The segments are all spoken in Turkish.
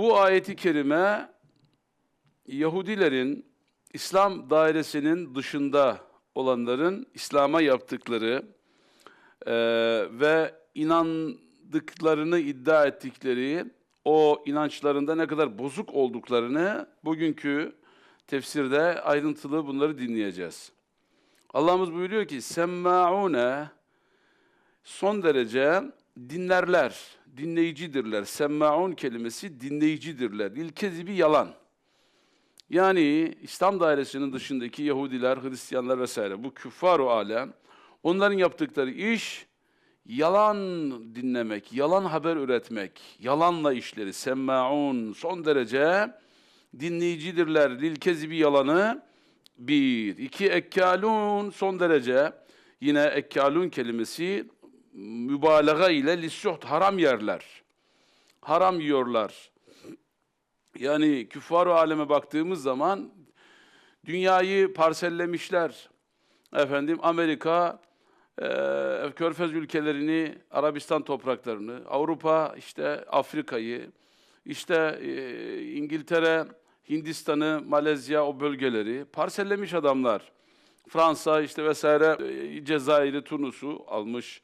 Bu ayeti kerime Yahudilerin İslam dairesinin dışında olanların İslam'a yaptıkları eee, ve inandıklarını iddia ettikleri o inançlarında ne kadar bozuk olduklarını bugünkü tefsirde ayrıntılı bunları dinleyeceğiz. Allah'ımız buyuruyor ki semma'une son derece dinlerler, dinleyicidirler. Semma'un kelimesi dinleyicidirler. İlkezibi yalan. Yani İslam dairesinin dışındaki Yahudiler, Hristiyanlar vesaire bu küffar-ı alem onların yaptıkları iş yalan dinlemek, yalan haber üretmek, yalanla işleri semma'un son derece dinleyicidirler. Lil kezibi yalanı bir. iki ekkalun son derece yine ekkalun kelimesi mübalağa ile lissuht haram yerler. Haram yiyorlar. Yani küffar-ı aleme baktığımız zaman dünyayı parsellemişler. Efendim Amerika, e, Körfez ülkelerini, Arabistan topraklarını, Avrupa işte Afrika'yı, işte e, İngiltere, Hindistan'ı, Malezya o bölgeleri parsellemiş adamlar. Fransa işte vesaire e, Cezayir'i, Tunus'u almış.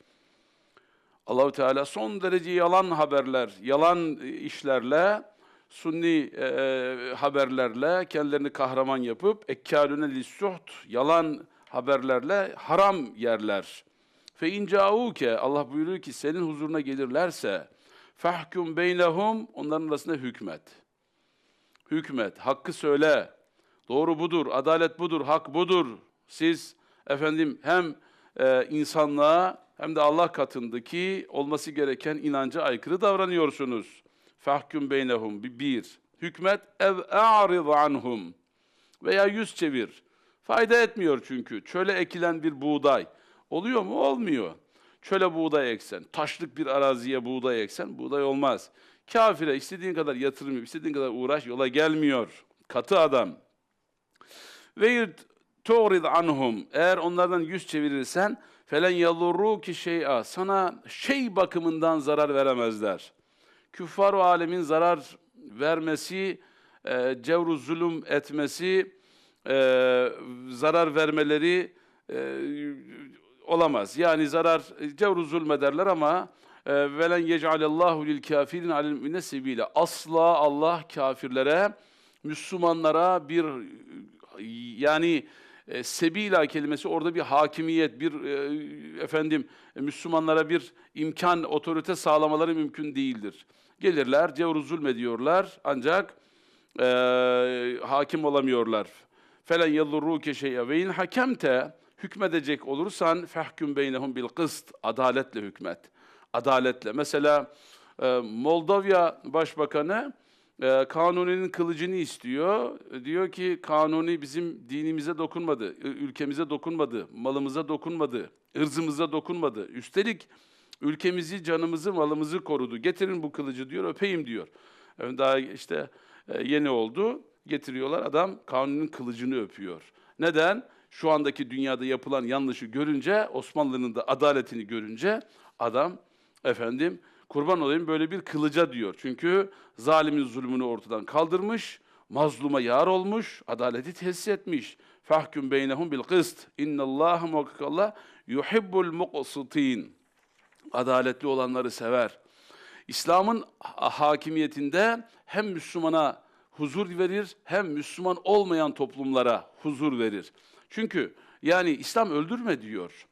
Allahu Teala son derece yalan haberler, yalan e, işlerle, sunni e, haberlerle kendilerini kahraman yapıp ekkâlüne lissuht, yalan haberlerle haram yerler. Fe incauke Allah buyuruyor ki senin huzuruna gelirlerse fahkum beynehum onların arasında hükmet. Hükmet, hakkı söyle. Doğru budur, adalet budur, hak budur. Siz efendim hem e, insanlığa hem de Allah katındaki olması gereken inanca aykırı davranıyorsunuz. Fahkum beynehum bir. Hükmet ev a'rid anhum veya yüz çevir. Fayda etmiyor çünkü. Çöle ekilen bir buğday. Oluyor mu? Olmuyor. Çöle buğday eksen, taşlık bir araziye buğday eksen buğday olmaz. Kafire istediğin kadar yatırım istediğin kadar uğraş yola gelmiyor. Katı adam. Ve tu'rid anhum eğer onlardan yüz çevirirsen felen yadurruki şey'a sana şey bakımından zarar veremezler. Küffar o alemin zarar vermesi, e, cevru zulüm etmesi, e, zarar vermeleri e, olamaz. Yani zarar cevru zulmederler ama e, velen yec'alallahu lil kafirin alel mü'mine sebile. Asla Allah kafirlere, Müslümanlara bir yani e, sebila kelimesi orada bir hakimiyet, bir e, efendim e, Müslümanlara bir imkan, otorite sağlamaları mümkün değildir. Gelirler, cevru zulmediyorlar ancak e, hakim olamıyorlar. Felen yadurruke şey'e ve in hakemte hükmedecek olursan fehküm beynehum bil kıst adaletle hükmet. Adaletle. Mesela e, Moldova Başbakanı e, Kanuni'nin kılıcını istiyor. Diyor ki Kanuni bizim dinimize dokunmadı, ülkemize dokunmadı, malımıza dokunmadı, ırzımıza dokunmadı. Üstelik ülkemizi, canımızı, malımızı korudu. Getirin bu kılıcı diyor, öpeyim diyor. Yani daha işte e, yeni oldu. Getiriyorlar adam Kanuni'nin kılıcını öpüyor. Neden? Şu andaki dünyada yapılan yanlışı görünce, Osmanlı'nın da adaletini görünce adam efendim kurban olayım böyle bir kılıca diyor. Çünkü zalimin zulmünü ortadan kaldırmış, mazluma yar olmuş, adaleti tesis etmiş. Fahkum beynehum bil kıst. İnnallâhe muhakkakallah yuhibbul muqsitin. Adaletli olanları sever. İslam'ın ha- hakimiyetinde hem Müslümana huzur verir hem Müslüman olmayan toplumlara huzur verir. Çünkü yani İslam öldürme diyor.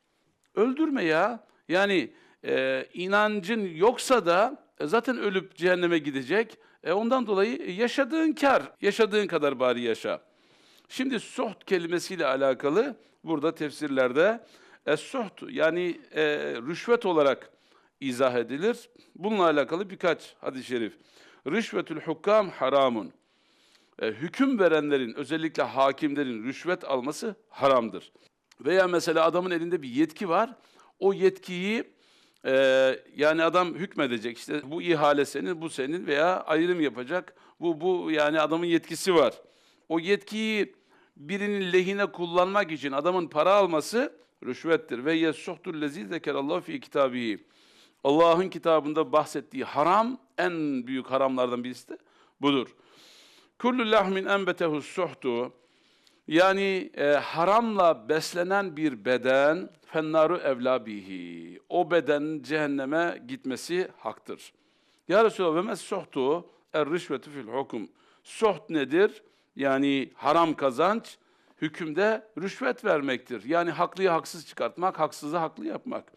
Öldürme ya. Yani e, inancın yoksa da e, zaten ölüp cehenneme gidecek. E, ondan dolayı yaşadığın kar, yaşadığın kadar bari yaşa. Şimdi suht kelimesiyle alakalı burada tefsirlerde es-suht yani e, rüşvet olarak izah edilir. Bununla alakalı birkaç hadis-i şerif. Rüşvetül hukam haramun. E, hüküm verenlerin özellikle hakimlerin rüşvet alması haramdır. Veya mesela adamın elinde bir yetki var. O yetkiyi e, yani adam hükmedecek işte bu ihale senin bu senin veya ayrım yapacak. Bu bu yani adamın yetkisi var. O yetkiyi birinin lehine kullanmak için adamın para alması rüşvettir. Ve yessuhtul lezi zekerallahu fi kitabihi. Allah'ın kitabında bahsettiği haram en büyük haramlardan birisi de budur. Kullu lahmin enbetehu suhtu yani e, haramla beslenen bir beden fennaru evla bihi. O bedenin cehenneme gitmesi haktır. Ya Resulallah ve mes suhtu er rüşvetü fil hukum. Suht nedir? Yani haram kazanç hükümde rüşvet vermektir. Yani haklıyı haksız çıkartmak, haksızı haklı yapmak.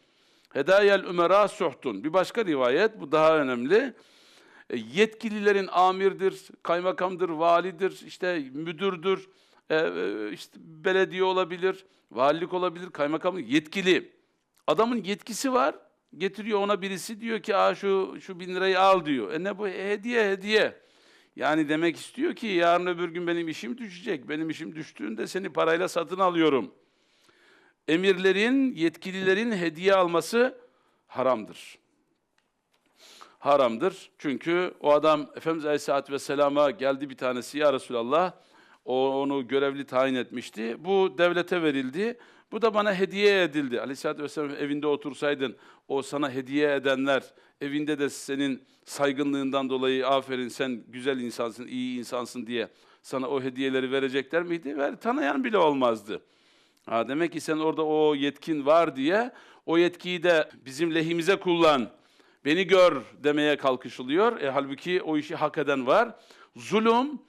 Hedayel ümera suhtun. Bir başka rivayet, bu daha önemli. E, yetkililerin amirdir, kaymakamdır, validir, işte müdürdür, e, e, işte belediye olabilir, valilik olabilir, kaymakamlık yetkili. Adamın yetkisi var. Getiriyor ona birisi diyor ki Aa, şu şu bin lirayı al diyor. E ne bu E, hediye hediye. Yani demek istiyor ki yarın öbür gün benim işim düşecek. Benim işim düştüğünde seni parayla satın alıyorum. Emirlerin, yetkililerin hediye alması haramdır haramdır. Çünkü o adam Efendimiz Aleyhisselatü Vesselam'a geldi bir tanesi ya Resulallah onu görevli tayin etmişti. Bu devlete verildi. Bu da bana hediye edildi. Aleyhisselatü Vesselam evinde otursaydın o sana hediye edenler evinde de senin saygınlığından dolayı aferin sen güzel insansın, iyi insansın diye sana o hediyeleri verecekler miydi? Ver, tanıyan bile olmazdı. Ha, demek ki sen orada o yetkin var diye o yetkiyi de bizim lehimize kullan beni gör demeye kalkışılıyor. E, halbuki o işi hak eden var. Zulüm,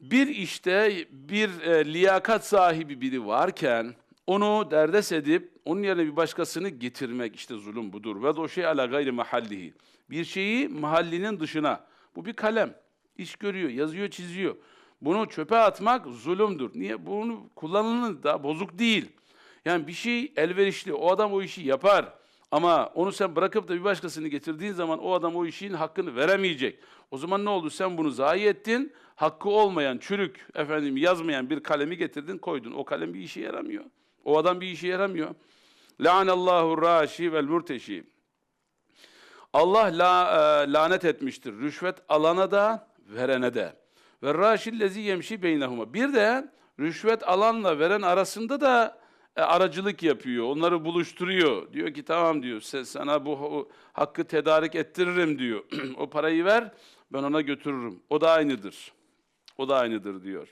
bir işte bir e, liyakat sahibi biri varken onu derdest edip onun yerine bir başkasını getirmek işte zulüm budur. Ve o şey ala gayri mahallihi. Bir şeyi mahallinin dışına. Bu bir kalem. İş görüyor, yazıyor, çiziyor. Bunu çöpe atmak zulümdür. Niye? Bunu kullanılanı da bozuk değil. Yani bir şey elverişli. O adam o işi yapar. Ama onu sen bırakıp da bir başkasını getirdiğin zaman o adam o işin hakkını veremeyecek. O zaman ne oldu? Sen bunu zayi ettin. Hakkı olmayan, çürük, efendim yazmayan bir kalemi getirdin, koydun. O kalem bir işe yaramıyor. O adam bir işe yaramıyor. La'anallahu raşi vel murteşi. Allah la, e, lanet etmiştir. Rüşvet alana da, verene de. Ve raşillezi yemşi beynehuma. Bir de rüşvet alanla veren arasında da aracılık yapıyor, onları buluşturuyor. Diyor ki tamam diyor, "se- sana bu hakkı tedarik ettiririm diyor. o parayı ver, ben ona götürürüm. O da aynıdır. O da aynıdır diyor.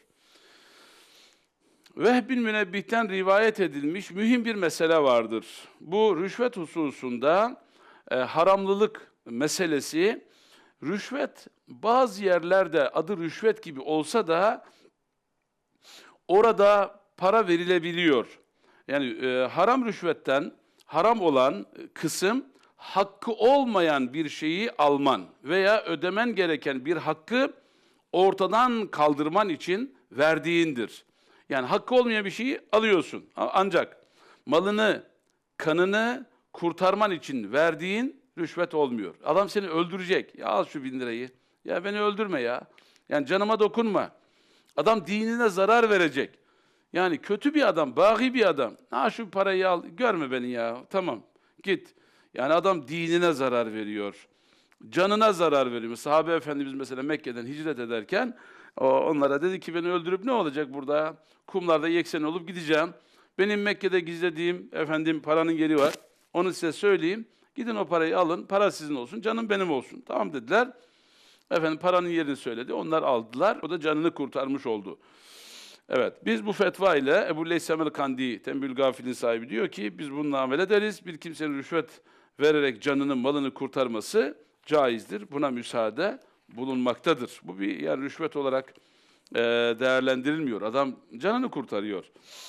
Vehb bin Münebbih'ten rivayet edilmiş mühim bir mesele vardır. Bu rüşvet hususunda e, haramlılık meselesi, rüşvet bazı yerlerde adı rüşvet gibi olsa da orada para verilebiliyor. Yani e, haram rüşvetten haram olan kısım hakkı olmayan bir şeyi alman veya ödemen gereken bir hakkı ortadan kaldırman için verdiğindir. Yani hakkı olmayan bir şeyi alıyorsun. Ancak malını, kanını kurtarman için verdiğin rüşvet olmuyor. Adam seni öldürecek. Ya al şu bin lirayı. Ya beni öldürme ya. Yani canıma dokunma. Adam dinine zarar verecek. Yani kötü bir adam, bagi bir adam. Ha şu parayı al, görme beni ya. Tamam, git. Yani adam dinine zarar veriyor. Canına zarar veriyor. Sahabe Efendimiz mesela Mekke'den hicret ederken onlara dedi ki beni öldürüp ne olacak burada? Kumlarda yeksen olup gideceğim. Benim Mekke'de gizlediğim efendim paranın yeri var. Onu size söyleyeyim. Gidin o parayı alın. Para sizin olsun. Canım benim olsun. Tamam dediler. Efendim paranın yerini söyledi. Onlar aldılar. O da canını kurtarmış oldu. Evet, biz bu fetva ile Ebu Leysem el-Kandi, Tembül Gafil'in sahibi diyor ki, biz bununla amel ederiz. Bir kimsenin rüşvet vererek canını, malını kurtarması caizdir. Buna müsaade bulunmaktadır. Bu bir yani rüşvet olarak eee, değerlendirilmiyor. Adam canını kurtarıyor.